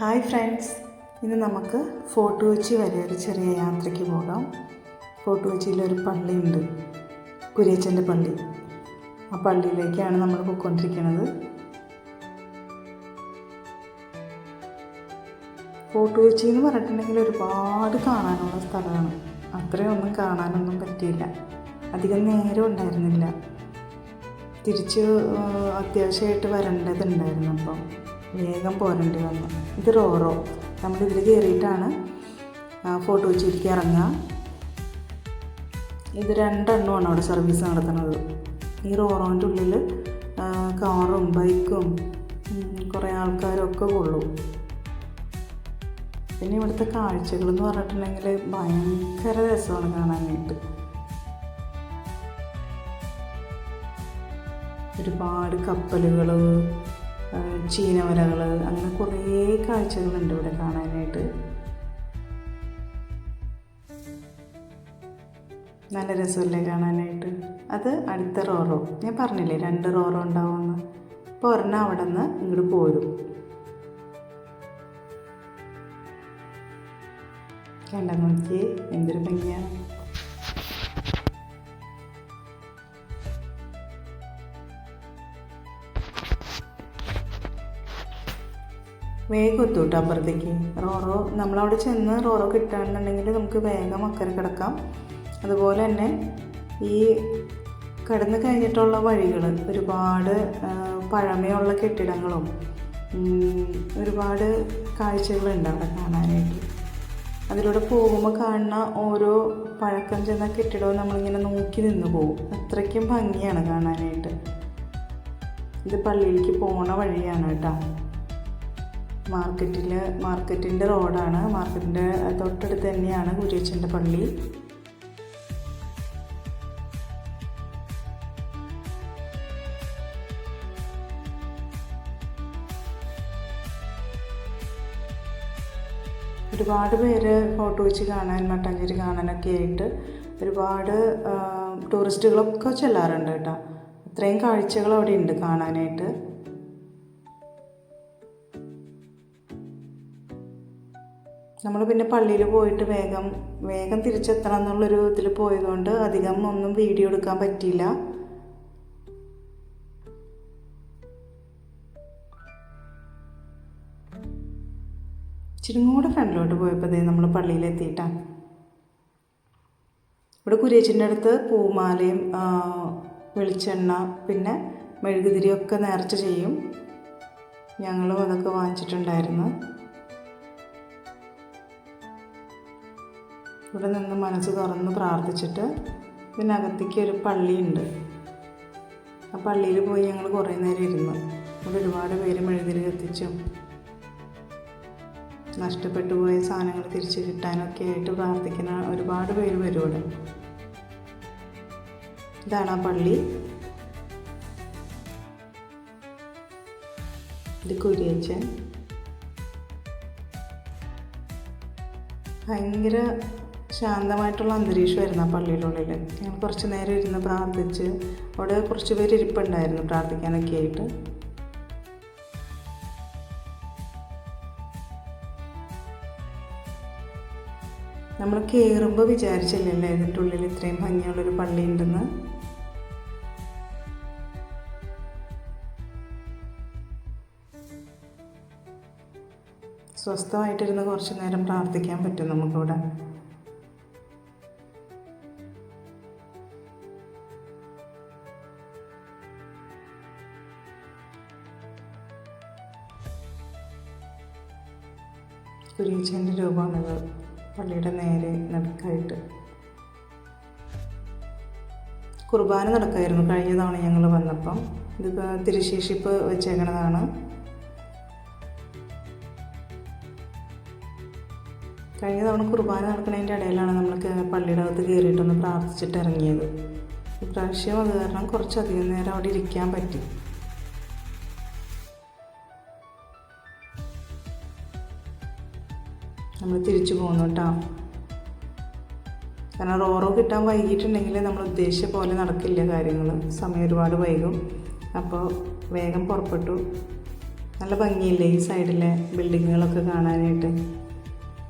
Hi friends. ഇന്ന് നമുക്ക് fort Kochi വരെ ഒരു ചെറിയ യാത്രയ്ക്ക് പോകാം. ഫോർട്ട് കൊച്ചിയിലൊരു പള്ളിയുണ്ട്. കുരിയച്ചന്റെ പള്ളി. ആ പള്ളിയിലേക്കാണ് നമ്മൾ പോയിക്കൊണ്ടിരിക്കുന്നത്. ഫോർട്ട് കൊച്ചി എന്ന് പറഞ്ഞിട്ടുണ്ടെങ്കിൽ ഒരുപാട് കാണാനുള്ള സ്ഥലമാണ്. അത്രയൊന്നും കാണാനൊന്നും പറ്റിയില്ല. അധികം നേരം ഉണ്ടായിരുന്നില്ല. തിരിച്ച് അത്യാവശ്യമായിട്ട് വരേണ്ടതുണ്ടായിരുന്നു അപ്പം. വേഗം പോരേണ്ടി വന്നു. ഇത് റോറോ നമ്മൾ ഇതിൽ കയറിയിട്ടാണ് ഫോട്ടോ കൊച്ചിയിലേക്ക് ഇറങ്ങുക. ഇത് രണ്ടെണ്ണമാണ് അവിടെ സർവീസ് നടത്തുന്നത്. ഈ റോറോന്റെ ഉള്ളിൽ കാറും ബൈക്കും കുറേ ആൾക്കാരൊക്കെ കൊള്ളും പിന്നെ ഇവിടുത്തെ കാഴ്ചകൾ എന്ന് പറഞ്ഞിട്ടുണ്ടെങ്കിൽ ഭയങ്കര രസമാണ് കാണാനായിട്ട്. ഒരുപാട് കപ്പലുകൾ ചീനവലകൾ അങ്ങനെ കുറേ കാഴ്ചകളുണ്ട് ഇവിടെ കാണാനായിട്ട്. നല്ല രസമല്ലേ കാണാനായിട്ട്. അത് അടുത്ത റോറോ. ഞാൻ പറഞ്ഞില്ലേ രണ്ട് റോറോ ഉണ്ടാവുമെന്ന്. അപ്പോൾ ഒരെണ്ണം അവിടെ നിന്ന് ഇങ്ങോട്ട് പോരും. കണ്ട നോക്കിയേ? എന്തൊരു ഭംഗിയാണ് വേഗം എത്തും കേട്ടോ അപ്പുറത്തേക്ക്. റോറോ നമ്മളവിടെ ചെന്ന് റോറോ കിട്ടുകയാണെന്നുണ്ടെങ്കിൽ നമുക്ക് വേഗം അക്കരെ കിടക്കാം. അതുപോലെ തന്നെ ഈ കടന്നു കഴിഞ്ഞിട്ടുള്ള വഴികൾ ഒരുപാട് പഴമയുള്ള കെട്ടിടങ്ങളും ഒരുപാട് കാഴ്ചകളുണ്ട് അവിടെ കാണാനായിട്ട്. അതിലൂടെ പോകുമ്പോൾ കാണുന്ന ഓരോ പഴക്കം ചെന്ന കെട്ടിടവും നമ്മളിങ്ങനെ നോക്കി നിന്ന് പോകും. അത്രയ്ക്കും ഭംഗിയാണ് കാണാനായിട്ട്. ഇത് പള്ളിയിലേക്ക് പോണ വഴിയാണ് കേട്ടോ. മാർക്കറ്റിൽ മാർക്കറ്റിന്റെ റോഡാണ്. മാർക്കറ്റിന്റെ തൊട്ടടുത്ത് തന്നെയാണ് കുരിയച്ചന്റെ പള്ളി. ഒരുപാട് പേര് ഫോട്ടോ വെച്ച് കാണാൻ മട്ടാഞ്ചേരി കാണാനൊക്കെ ആയിട്ട് ഒരുപാട് ടൂറിസ്റ്റുകളൊക്കെ ചെല്ലാറുണ്ട് കേട്ടോ. ഇത്രയും കാഴ്ചകൾ അവിടെ ഉണ്ട് കാണാനായിട്ട്. നമ്മൾ പിന്നെ പള്ളിയിൽ പോയിട്ട് വേഗം വേഗം തിരിച്ചെത്തണം എന്നുള്ളൊരു ഇതിൽ പോയതുകൊണ്ട് അധികം ഒന്നും വീഡിയോ എടുക്കാൻ പറ്റിയില്ല. ചിരുങ്ങോട് ഫ്രണ്ടിലോട്ട് പോയപ്പോൾ നമ്മൾ പള്ളിയിലെത്തിയിട്ടാണ് ഇവിടെ കുരിയച്ചിന്റെ അടുത്ത് പൂമാലയും വെളിച്ചെണ്ണ പിന്നെ മെഴുകുതിരിയൊക്കെ നേർച്ച ചെയ്യും. ഞങ്ങളും അതൊക്കെ വാങ്ങിച്ചിട്ടുണ്ടായിരുന്നു. ഇവിടെ നിന്ന് മനസ്സ് തുറന്ന് പ്രാർത്ഥിച്ചിട്ട് ഇതിനകത്തേക്ക് ഒരു പള്ളിയുണ്ട്. ആ പള്ളിയിൽ പോയി ഞങ്ങൾ കുറേ നേരം ഇരുന്നു. അവിടെ ഒരുപാട് പേര് മെഴുതിരി കത്തിച്ചും. നഷ്ടപ്പെട്ടു പോയ സാധനങ്ങൾ തിരിച്ചു കിട്ടാനൊക്കെ ആയിട്ട് പ്രാർത്ഥിക്കുന്ന ഒരുപാട് പേര് വരും ഇവിടെ. ഇതാണ് ആ പള്ളി. ഇത് കുരിയച്ചൻ. ഭയങ്കര ശാന്തമായിട്ടുള്ള അന്തരീക്ഷമായിരുന്നു ആ പള്ളിയുടെ ഞങ്ങൾ കുറച്ച് നേരം ഇരുന്ന് പ്രാർത്ഥിച്ച് അവിടെ കുറച്ച് പേര് ഇരിപ്പുണ്ടായിരുന്നു പ്രാർത്ഥിക്കാനൊക്കെ ആയിട്ട്. നമ്മൾ കയറുമ്പോൾ വിചാരിച്ചില്ലല്ലേ ഇതിന്റെ ഉള്ളിൽ ഇത്രയും ഭംഗിയുള്ളൊരു പള്ളി ഉണ്ടെന്ന്. സ്വസ്ഥമായിട്ടിരുന്ന് കുറച്ച് നേരം പ്രാർത്ഥിക്കാൻ പറ്റും നമുക്കിവിടെ. കുരിയച്ചന്റെ രൂപമാണത് പള്ളിയുടെ നേരെ നടുക്കായിട്ട് കുർബാന നടക്കായിരുന്നു. കഴിഞ്ഞ തവണ ഞങ്ങൾ വന്നപ്പം. ഇത് തിരുശേഷിപ്പ് വെച്ചേക്കണതാണ്. കഴിഞ്ഞ തവണ കുർബാന നടക്കുന്നതിന്റെ ഇടയിലാണ് നമ്മൾക്ക് പള്ളിയുടെ അകത്ത് കയറിയിട്ടൊന്ന് പ്രാർത്ഥിച്ചിട്ട് ഇറങ്ങിയത്. ഇപ്രാവശ്യം അത് കാരണം കുറച്ചധികം നേരം അവിടെ ഇരിക്കാൻ പറ്റി. നമ്മൾ തിരിച്ചു പോകുന്നു കേട്ടോ കാരണം റോറോ കിട്ടാൻ വൈകിട്ടുണ്ടെങ്കിൽ നമ്മൾ ഉദ്ദേശിച്ച പോലെ നടക്കില്ല കാര്യങ്ങൾ. സമയം ഒരുപാട് വൈകും. അപ്പോൾ വേഗം പുറപ്പെട്ടു. നല്ല ഭംഗിയില്ലേ ഈ സൈഡിലെ ബിൽഡിങ്ങുകളൊക്കെ കാണാനായിട്ട്.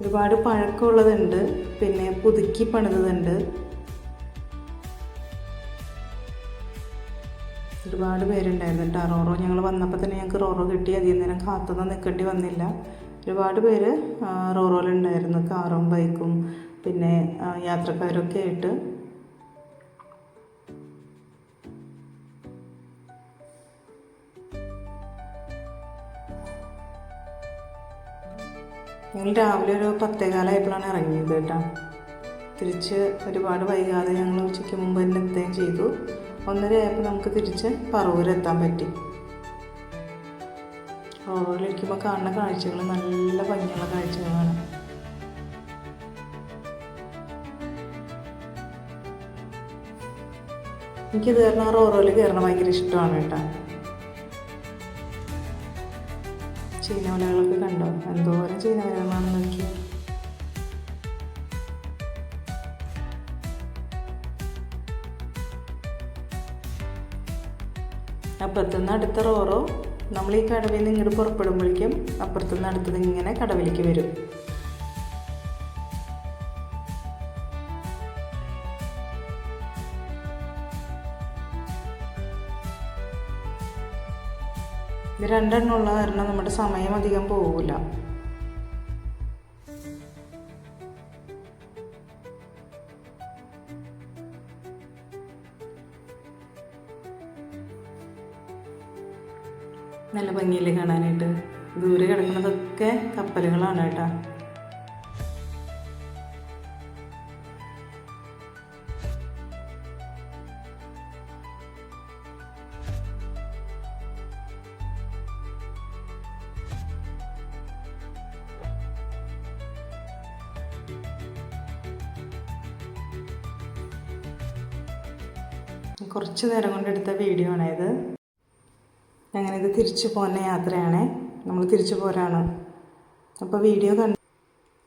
ഒരുപാട് പഴക്കമുള്ളതുണ്ട്. പിന്നെ പുതുക്കി പണിതുണ്ട് ഒരുപാട് പേരുണ്ടായിരുന്നു കേട്ടോ റോറോ ഞങ്ങൾ വന്നപ്പോൾ തന്നെ ഞങ്ങൾക്ക് റോറോ കിട്ടി. അധികം നേരം കാത്തൊന്നും നിൽക്കേണ്ടി വന്നില്ല. ഒരുപാട് പേര് റോറോലുണ്ടായിരുന്നു കാറും ബൈക്കും പിന്നെ യാത്രക്കാരൊക്കെ ആയിട്ട്. ഞങ്ങൾ രാവിലെ ഒരു പത്തേകാലായപ്പോഴാണ് ഇറങ്ങിയത് കേട്ടോ. തിരിച്ച് ഒരുപാട് വൈകാതെ ഞങ്ങൾ ഉച്ചയ്ക്ക് മുമ്പ് തന്നെ എത്തുകയും ചെയ്തു. ഒന്നര ആയപ്പോൾ നമുക്ക് തിരിച്ച് പറവൂരെത്താൻ പറ്റി. റോഡിലിരിക്കുമ്പോൾ കാണുന്ന കാഴ്ചകൾ നല്ല ഭംഗിയുള്ള കാഴ്ചകളാണ്. എനിക്കിത് കാരണം റോറോയിൽ കയറണം ഭയങ്കര ഇഷ്ടമാണ് കേട്ടോ. ചീനവലകളൊക്കെ കണ്ടോ? എന്തോരം ചീനമലകളാണെന്ന് നോക്കി അപ്പത്തുനിന്ന് അടുത്ത റോറോ. നമ്മൾ ഈ കടവിൽ നിന്ന് ഇങ്ങോട്ട് പുറപ്പെടുമ്പോഴേക്കും അപ്പുറത്തുനിന്ന് അടുത്തത് ഇങ്ങനെ കടവിലേക്ക് വരും. ഇത് രണ്ടെണ്ണം ഉള്ള കാരണം നമ്മുടെ സമയം അധികം പോകില്ല നല്ല ഭംഗിയില്ലേ കാണാനായിട്ട്? ദൂരെ കിടക്കുന്നതൊക്കെ കപ്പലുകളാണ് കേട്ടോ. കുറച്ച് നേരം കൊണ്ടെടുത്ത വീഡിയോ ആണിത്. അങ്ങനെ ഇത് തിരിച്ചു പോകുന്ന യാത്രയാണ്. നമ്മൾ തിരിച്ചു പോരാണ്. അപ്പോൾ വീഡിയോ കണ്ട്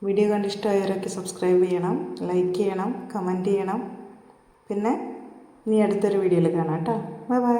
വീഡിയോ കണ്ട് ഇഷ്ടമായവരൊക്കെ സബ്സ്ക്രൈബ് ചെയ്യണം ലൈക്ക് ചെയ്യണം കമന്റ് ചെയ്യണം. പിന്നെ നീ അടുത്തൊരു വീഡിയോയിൽ കാണാം കേട്ടോ. Bye bye